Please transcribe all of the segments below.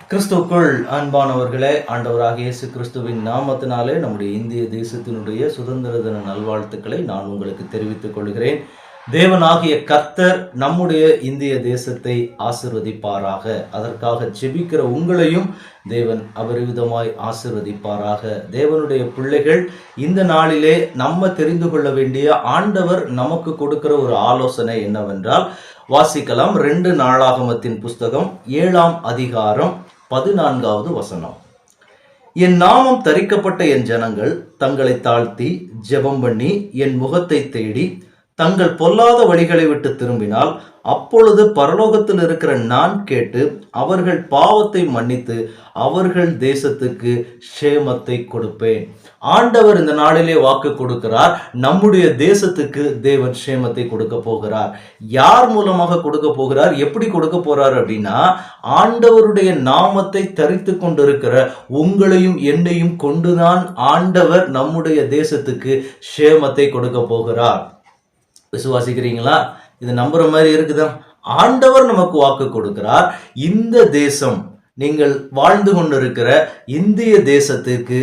கிறிஸ்துக்குள் அன்பானவர்களே ஆண்டவராக இயேசு கிறிஸ்துவின் நாமத்தினாலே நம்முடைய இந்திய தேசத்தினுடைய சுதந்திர தின நல்வாழ்த்துக்களை நான் உங்களுக்கு தெரிவித்துக் கொள்கிறேன். தேவனாகிய கர்த்தர் நம்முடைய இந்திய தேசத்தை ஆசிர்வதிப்பாராக. அதற்காக ஜெபிக்கிற உங்களையும் தேவன் அபரிவிதமாய் ஆசிர்வதிப்பாராக. தேவனுடைய பிள்ளைகள் இந்த நாளிலே நம்ம தெரிந்து கொள்ள வேண்டிய ஆண்டவர் நமக்கு கொடுக்கிற ஒரு ஆலோசனை என்னவென்றால் வாசிக்கலாம். ரெண்டு நாளாகமத்தின் புஸ்தகம் ஏழாம் அதிகாரம் பதினான்காவது வசனம். என் நாமம் தரிக்கப்பட்ட என் ஜனங்கள் தங்களை தாழ்த்தி ஜெபம் பண்ணி என் முகத்தை தேடி தங்கள் பொல்லாத வழிகளை விட்டு திரும்பினால் அப்பொழுது பரலோகத்தில் இருக்கிற நான் கேட்டு அவர்கள் பாவத்தை மன்னித்து அவர்கள் தேசத்துக்கு ஷேமத்தை கொடுப்பேன். ஆண்டவர் இந்த நாளிலே வாக்கு கொடுக்கிறார். நம்முடைய தேசத்துக்கு தேவன் ஷேமத்தை கொடுக்க போகிறார். யார் மூலமாக கொடுக்க போகிறார்? எப்படி கொடுக்க போறார் அப்படின்னா ஆண்டவருடைய நாமத்தை தரித்து கொண்டிருக்கிற உங்களையும் என்னையும் கொண்டுதான் ஆண்டவர் நம்முடைய தேசத்துக்கு ஷேமத்தை கொடுக்க போகிறார். விசுவாசிக்கிறீங்களா? இது நம்புற மாதிரி இருக்குதா? ஆண்டவர் நமக்கு வாக்கு கொடுக்கிறார். இந்த தேசம் நீங்கள் வாழ்ந்து கொண்டிருக்கிற இந்திய தேசத்துக்கு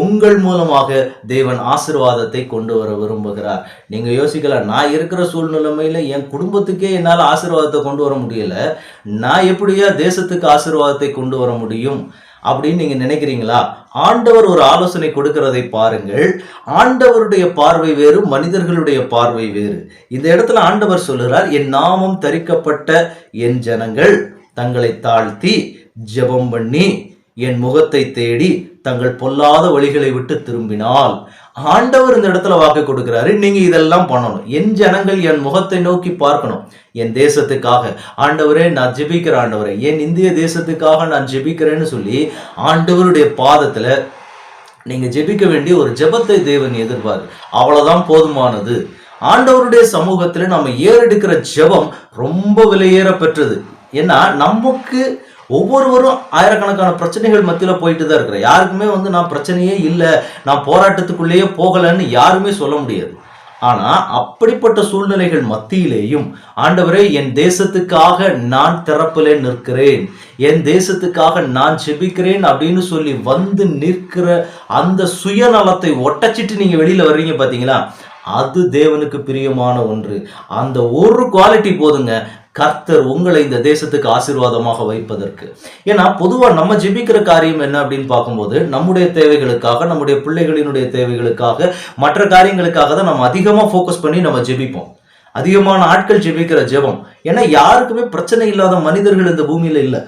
உங்கள் மூலமாக தேவன் ஆசிர்வாதத்தை கொண்டு வர விரும்புகிறார். நீங்க யோசிக்கலாம் நான் இருக்கிற சூழ்நிலைமையில என் குடும்பத்துக்கே என்னால் ஆசிர்வாதத்தை கொண்டு வர முடியல. நான் எப்படியா தேசத்துக்கு ஆசிர்வாதத்தை கொண்டு வர முடியும்? அப்படின்னு நீங்க நினைக்கிறீங்களா? ஆண்டவர் ஒரு ஆலோசனை கொடுக்கிறதை பாருங்கள். ஆண்டவருடைய பார்வை வேறு மனிதர்களுடைய பார்வை வேறு. இந்த இடத்துல ஆண்டவர் சொல்லுகிறார் என் நாமம் தரிக்கப்பட்ட என் ஜனங்கள் தங்களை தாழ்த்தி ஜெபம் பண்ணி என் முகத்தை தேடி தங்கள் பொல்லாத வழிகளை விட்டு திரும்பினால். ஆண்டவர் இந்த இடத்துல வாக்கு கொடுக்கிறாரு. நீங்க இதெல்லாம் பண்ணணும். என் ஜனங்கள் என் முகத்தை நோக்கி பார்க்கணும். என் தேசத்துக்காக. ஆண்டவரே நான் ஜெபிக்கிற ஆண்டவரே. என் இந்திய தேசத்துக்காக நான் ஜெபிக்கிறேன்னு சொல்லி ஆண்டவருடைய பாதத்துல நீங்க ஜெபிக்க வேண்டிய ஒரு ஜெபத்தை தேவன் எதிர்பார் அவ்வளவுதான் போதுமானது. ஆண்டவருடைய சமூகத்துல நம்ம ஏறெடுக்கிற ஜெபம் ரொம்ப விலையேற பெற்றது ஏன்னா நமக்கு ஒவ்வொருவரும் ஆயிரக்கணக்கான பிரச்சனைகள் மத்தியில் போயிட்டு தான் இருக்கிறேன் யாருக்குமே வந்து நான் பிரச்சனையே இல்லை நான் போராட்டத்துக்குள்ளேயே போகலைன்னு யாருமே சொல்ல முடியாது. ஆனால் அப்படிப்பட்ட சூழ்நிலைகள் மத்தியிலேயும் ஆண்டவரே என் தேசத்துக்காக நான் திறப்பிலே நிற்கிறேன். என் தேசத்துக்காக நான் செபிக்கிறேன் அப்படின்னு சொல்லி வந்து நிற்கிற அந்த சுயநலத்தை ஒட்டச்சிட்டு நீங்கள் வெளியில் வர்றீங்க பார்த்தீங்களா அது தேவனுக்கு பிரியமான ஒன்று. அந்த ஒரு குவாலிட்டி போதுங்க கர்த்தர் உங்களை இந்த தேசத்துக்கு ஆசீர்வாதமாக வைப்பதற்கு. ஏன்னா பொதுவாக நம்ம ஜெபிக்கிற காரியம் என்ன அப்படின்னு பார்க்கும்போது நம்முடைய தேவைகளுக்காக நம்முடைய பிள்ளைகளினுடைய தேவைகளுக்காக மற்ற காரியங்களுக்காக தான் நம்ம அதிகமாக ஃபோக்கஸ் பண்ணி நம்ம ஜெபிப்போம். அதிகமான ஆட்கள் ஜெபிக்கிற ஜெபம். ஏன்னா யாருக்குமே பிரச்சனை இல்லாத மனிதர்கள் இந்த பூமியில் இல்லை.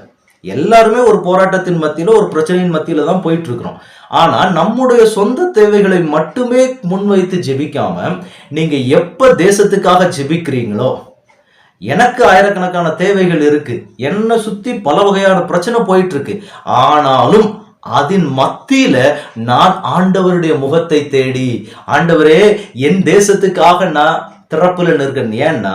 எல்லாருமே ஒரு போராட்டத்தின் மத்தியில் ஒரு பிரச்சனையின் மத்தியில் தான் போயிட்டு இருக்கிறோம் ஆனால் நம்முடைய சொந்த தேவைகளை மட்டுமே முன்வைத்து ஜெபிக்காம நீங்க எப்ப தேசத்துக்காக ஜெபிக்கிறீங்களோ எனக்கு ஆயிரக்கணக்கான தேவைகள் இருக்கு. என்னை சுத்தி பல வகையான பிரச்சனை போயிட்டு இருக்கு ஆனாலும் அதன் மத்தியில நான் ஆண்டவருடைய முகத்தை தேடி ஆண்டவரே என் தேசத்துக்காக நான் திறப்புல நிற்கிறேன் ஏன்னா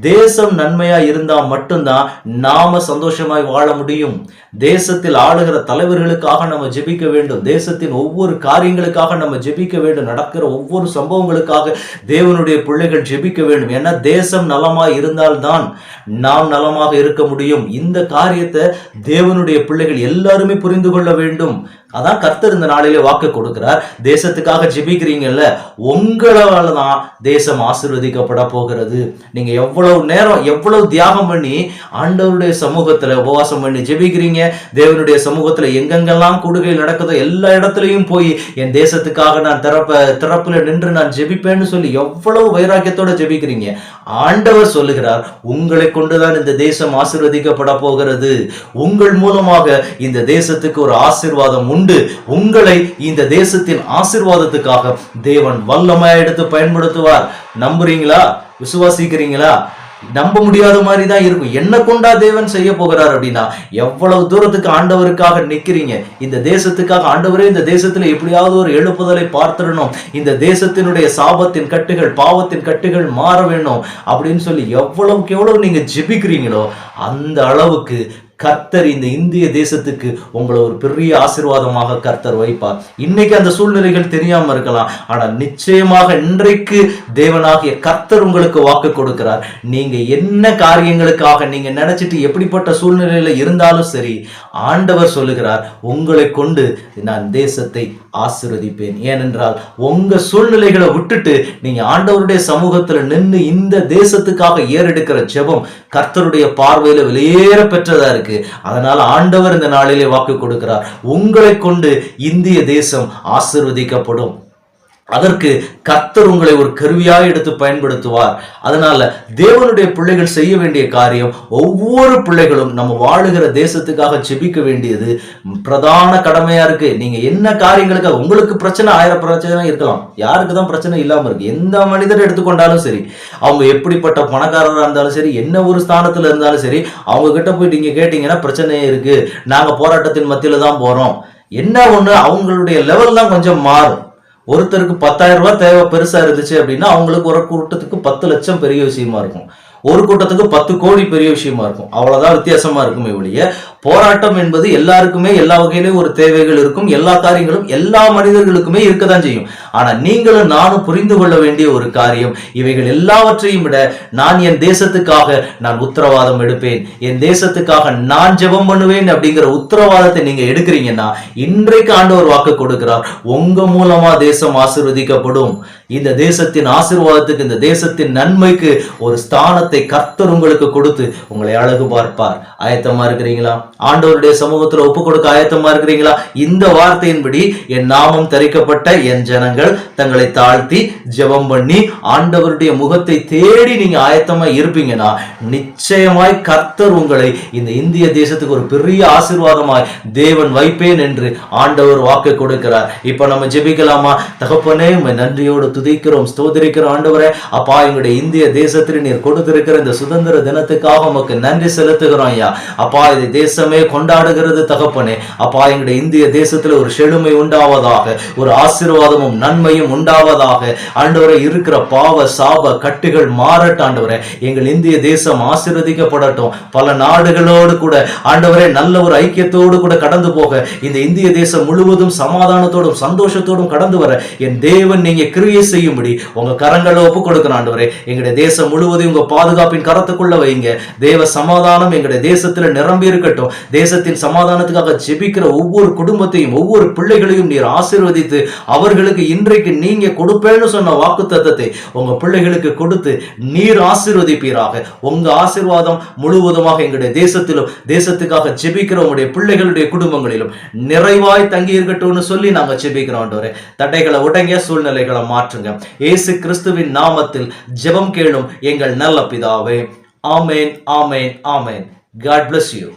தேசம் நன்மையா இருந்தா மட்டும்தான் நாம சந்தோஷமாய் வாழ முடியும். தேசத்தில் ஆளுகிற தலைவர்களுக்காக நம்ம ஜெபிக்க வேண்டும். தேசத்தின் ஒவ்வொரு காரியங்களுக்காக நம்ம ஜெபிக்க வேண்டும். நடக்கிற ஒவ்வொரு சம்பவங்களுக்காக தேவனுடைய பிள்ளைகள் ஜெபிக்க வேண்டும். ஏன்னா தேசம் நலமா இருந்தால்தான் நாம் நலமாக இருக்க முடியும். இந்த காரியத்தை தேவனுடைய பிள்ளைகள் எல்லாருமே புரிந்து கொள்ள வேண்டும். அதான் கர்த்தர் இந்த நாளிலே வாக்கு கொடுக்கிறார். தேசத்துக்காக ஜெபிக்கிறீங்கல்ல உங்களால தான் தேசம் ஆசிர்வதிக்கப்பட போகிறது. நீங்க எவ்வளவு நேரம் எவ்வளவு தியாகம் பண்ணி ஆண்டவருடைய சமூகத்துல உபவாசம் பண்ணி ஜெபிக்கிறீங்க. தேவனுடைய சமூகத்துல எங்கெங்கெல்லாம் கொடுகை நடக்குதோ எல்லா இடத்துலையும் போய் என் தேசத்துக்காக நான் திறப்ப திறப்புல நின்று நான் ஜெபிப்பேன்னு சொல்லி எவ்வளவு வைராக்கியத்தோட ஜெபிக்கிறீங்க. ஆண்டவர் சொல்லுகிறார் உங்களை கொண்டுதான் இந்த தேசம் ஆசிர்வதிக்கப்பட போகிறது. உங்கள் மூலமாக இந்த தேசத்துக்கு ஒரு ஆசீர்வாதம் உண்டு. உங்களை இந்த தேசத்தின் ஆசீர்வாதத்துக்காக தேவன் வல்லமையா எடுத்து பயன்படுத்துவார். நம்புறீங்களா? விசுவாசிக்கிறீங்களா? நம்ப முடியாத மாதிரி தான் இருக்கும். என்ன கொண்டா தேவன் செய்ய போகிறார் அப்படின்னா எவ்வளவு தூரத்துக்கு ஆண்டவருக்காக நிக்கிறீங்க? இந்த தேசத்துக்காக ஆண்டவரே இந்த தேசத்துல எப்படியாவது ஒரு எழுப்புதலை பார்த்துடணும். இந்த தேசத்தினுடைய சாபத்தின் கட்டுகள் பாவத்தின் கட்டுகள் மாற வேணும் அப்படின்னு சொல்லி எவ்வளவுக்கு எவ்வளவு நீங்க ஜெபிக்கிறீங்களோ அந்த அளவுக்கு கர்த்தர் இந்த இந்திய தேசத்துக்கு உங்களை ஒரு பெரிய ஆசீர்வாதமாக கர்த்தர் வைப்பார். இன்னைக்கு அந்த சூழ்நிலைகள் தெரியாம இருக்கலாம். ஆனால் நிச்சயமாக இன்றைக்கு தேவனாகிய கர்த்தர் உங்களுக்கு வாக்கு கொடுக்கிறார். நீங்க என்ன காரியங்களுக்காக நீங்க நினைச்சிட்டு எப்படிப்பட்ட சூழ்நிலையில இருந்தாலும் சரி ஆண்டவர் சொல்லுகிறார் உங்களை கொண்டு நான் தேசத்தை ஆசீர்வதிப்பேன். ஏனென்றால் உங்க சூழ்நிலைகளை விட்டுட்டு நீங்க ஆண்டவருடைய சமூகத்துல நின்று இந்த தேசத்துக்காக ஏறெடுக்கிற ஜெபம் கர்த்தருடைய பார்வையில வெளியேற பெற்றதா இருக்கு. அதனால் ஆண்டவர் இந்த நாளிலே வாக்கு கொடுக்கிறார். உங்களை கொண்டு இந்திய தேசம் ஆசிர்வதிக்கப்படும். அதற்கு கர்த்தர் உங்களை ஒரு கருவியாக எடுத்து பயன்படுத்துவார். அதனால தேவனுடைய பிள்ளைகள் செய்ய வேண்டிய காரியம் ஒவ்வொரு பிள்ளைகளும் நம்ம வாழுகிற தேசத்துக்காக செபிக்க வேண்டியது பிரதான கடமையா இருக்கு. நீங்க என்ன காரியங்களுக்காக உங்களுக்கு பிரச்சனை ஆயிரம் பிரச்சனை இருக்கலாம். யாருக்கு தான் பிரச்சனை இல்லாம இருக்கு. எந்த மனிதர் எடுத்துக்கொண்டாலும் சரி அவங்க எப்படிப்பட்ட பணக்காரராக இருந்தாலும் சரி என்ன ஒரு ஸ்தானத்துல இருந்தாலும் சரி அவங்க கிட்ட போய் நீங்க கேட்டீங்கன்னா பிரச்சனையே இருக்கு. நாங்க போராட்டத்தின் மத்தியில தான் போறோம். என்ன ஒண்ணு அவங்களுடைய லெவல் தான் கொஞ்சம் மாறும். ஒருத்தருக்கு பத்தாயிரம் ரூபாய் தேவை பெருசா இருந்துச்சு அப்படின்னா அவங்களுக்கு ஒரு கூட்டத்துக்கு பத்து லட்சம் பெரிய விஷயமா இருக்கும். ஒரு கூட்டத்துக்கு பத்து கோடி பெரிய விஷயமா இருக்கும். அவ்வளவுதான் வித்தியாசமா இருக்குமே ஒழிய போராட்டம் என்பது எல்லாருக்குமே எல்லா வகையிலும் ஒரு தேவைகள் இருக்கும் எல்லா காரியங்களும் எல்லா மனிதர்களுக்குமே இருக்கதான் செய்யும். ஆனா நீங்களும் நானும் புரிந்து கொள்ள வேண்டிய ஒரு காரியம் இவைகள் எல்லாவற்றையும் விட நான் என் தேசத்துக்காக நான் உத்தரவாதம் எடுப்பேன் என் தேசத்துக்காக நான் ஜெபம் பண்ணுவேன் அப்படிங்கிற உத்தரவாதத்தை நீங்க எடுக்கிறீங்கன்னா இன்றைக்கு ஆண்டவர் வாக்கு கொடுக்கிறார் உங்க மூலமா தேசம் ஆசிர்வதிக்கப்படும். இந்த தேசத்தின் ஆசிர்வாதத்துக்கு இந்த தேசத்தின் நன்மைக்கு ஒரு ஸ்தானத்தை கர்த்தர் உங்களுக்கு கொடுத்து உங்களை அழகு பார்ப்பார். ஆயத்தமா இருக்கிறீங்களா? ஆண்டவருடைய சமூகத்துல ஒப்பு கொடுக்க ஆயத்தமா இருக்கிறீங்களா? இந்த வார்த்தையின்படி என் நாமம் தரிக்கப்பட்ட என் ஜனங்கள் தங்களை தாழ்த்தி ஜெபம் பண்ணி ஆண்டவருடைய முகத்தை தேடி நீங்க ஆயத்தமா இருப்பீங்கன்னா நிச்சயமாய் கர்த்தர் உங்களை இந்த இந்திய தேசத்துக்கு ஒரு பெரிய ஆசிர்வாதமாய் தேவன் வைப்பேன் என்று ஆண்டவர் வாக்கு கொடுக்கிறார். இப்ப நம்ம ஜெபிக்கலாமா? தகப்பனே நன்றியோடு துதிக்கிறோம் ஸ்தோதரிக்கிறோம் ஆண்டவரே. அப்பா எங்களுடைய இந்திய தேசத்தில் நீர் கொடுத்திருக்கிற இந்த சுதந்திர தினத்துக்காக உமக்கு நன்றி செலுத்துகிறோம் ஐயா. அப்பா இது தேசமே கொண்டாடுகிறது தகப்பனே. அப்பா எங்களுடைய இந்திய தேசத்தில் ஒரு செழுமை உண்டாவதாக ஒரு ஆசீர்வாதமும் நன்மையும் உண்டாவதாக. ஆண்டவரை இருக்கிற பாவ சாப கட்டுகள் மாறட்டும் எங்கள் இந்திய தேசம் ஆசீர்வதிக்கப்படட்டும். பல நாடுகளோடு கூட ஆண்டவரே நல்ல ஒரு ஐக்கியத்தோடு கூட கடந்து போக இந்த இந்திய தேசம் முழுவதும் சமாதானத்தோடும் சந்தோஷத்தோடும் கடந்து வர என் தேவன் நீங்க கிரியை செய்யும்படி உங்க கரங்களை ஒப்பு கொடுக்கணும் ஆண்டவரே. எங்களுடைய தேசம் முழுவதும் உங்க பாதுகாப்பின் கரத்துக்குள்ள வைங்க. தேவ சமாதானம் எங்களுடைய தேசத்துல நிரம்பி இருக்கட்டும் தேசத்தின் சமாதானத்துக்காக ஜெபிக்கிற ஒவ்வொரு குடும்பத்தையும் ஒவ்வொரு பிள்ளைகளையும் நீர் ஆசீர்வதித்து அவர்களுக்கு இன்றைக்கு நீங்க கொடுப்பேன்னு சொன்ன வாக்கு தத்தத்தை உங்க பிள்ளைகளுக்கு கொடுத்து நீர் ஆசீர்வதிப்பீராக. உங்க ஆசீர்வாதம் முழுவதுமாக எங்களுடைய தேசத்திலும் தேசத்துக்காக ஜெபிக்கிற உங்களுடைய பிள்ளைகளுடைய குடும்பங்களிலும் நிறைவாய் தங்கி இருக்கட்டும்னு சொல்லி நாங்க ஜெபிக்கிறோம் தடைகளை உடங்க சூழ்நிலைகளை மாற்றுங்க. இயேசு கிறிஸ்துவின் நாமத்தில் ஜெபம் கேளும் எங்கள் நல்ல பிதாவே. ஆமேன் ஆமேன் ஆமேன். God bless you